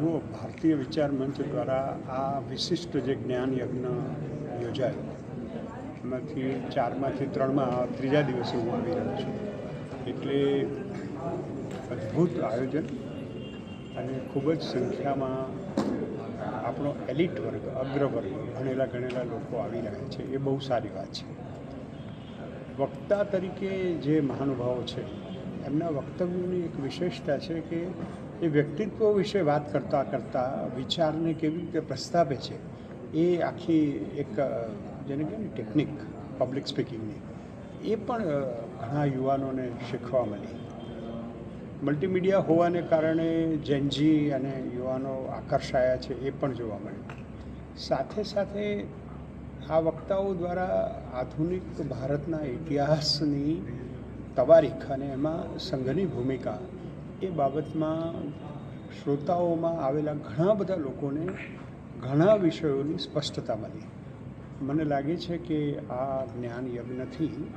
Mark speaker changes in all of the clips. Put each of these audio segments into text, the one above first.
Speaker 1: રાષ્ટ્રીય વિચાર મંચ દ્વારા આ વિશિષ્ટ જે જ્ઞાન યજ્ઞ યોજાયો, એમાંથી ચારમાંથી ત્રણમાં ત્રીજા દિવસે હું આવી રહ્યો છું. એટલે અદ્ભુત આયોજન અને ખૂબ જ સંખ્યામાં આપણો એલિટ વર્ગ, અગ્રવર્ગ, ભણેલા ગણેલા લોકો આવી રહ્યા છે. એ બહુ સારી વાત છે. વક્તા તરીકે જે મહાનુભાવો છે એમના વક્તવ્યોની એક વિશેષતા છે કે એ વ્યક્તિત્વ વિશે વાત કરતાં કરતાં વિચારને કેવી રીતે પ્રસ્તાવે છે, એ આખી એક જેને કહે ને ટેકનિક પબ્લિક સ્પીકિંગની એ પણ ઘણા યુવાનોને શીખવા મળી. મલ્ટીમીડિયા હોવાને કારણે જેનજી અને યુવાનો આકર્ષાયા છે એ પણ જોવા મળ્યું. સાથે સાથે આ વક્તાઓ દ્વારા આધુનિક ભારતના ઇતિહાસની તવારીખ અને એમાં સંઘની ભૂમિકા એ બાબતમાં શ્રોતાઓમાં આવેલા ઘણા બધા લોકોને ઘણા વિષયોની સ્પષ્ટતા મળી. મને લાગે છે કે આ જ્ઞાન યજ્ઞથી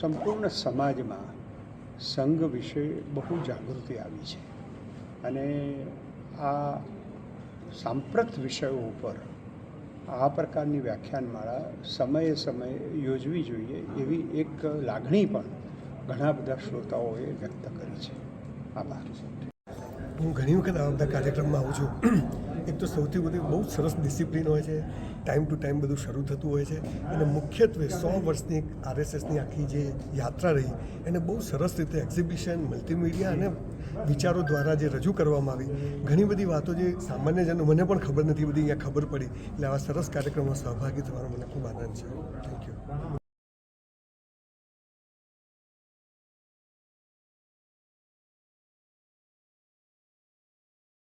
Speaker 1: સંપૂર્ણ સમાજમાં સંઘ વિશે બહુ જાગૃતિ આવી છે. અને આ સાંપ્રત વિષયો ઉપર આ પ્રકારની વ્યાખ્યાનમાળા સમયે સમયે યોજવી જોઈએ એવી એક લાગણી પણ ઘણા બધા શ્રોતાઓએ વ્યક્ત કરી છે. આભાર.
Speaker 2: હું ઘણી વખત આ બધા કાર્યક્રમમાં આવું છું. એક તો સૌથી બધી બહુ સરસ ડિસિપ્લિન હોય છે, ટાઈમ ટુ ટાઈમ બધું શરૂ થતું હોય છે અને મુખ્યત્વે સો વર્ષની આરએસએસની આખી જે યાત્રા રહી, એને બહુ સરસ રીતે એક્ઝિબિશન, મલ્ટીમીડિયા અને વિચારો દ્વારા જે રજૂ કરવામાં આવી. ઘણી બધી વાતો જે સામાન્ય જનો મને પણ ખબર નથી બધી, અહીંયા ખબર પડી. એટલે આવા સરસ કાર્યક્રમમાં સહભાગી થવાનો મને ખૂબ આનંદ છે. Thank you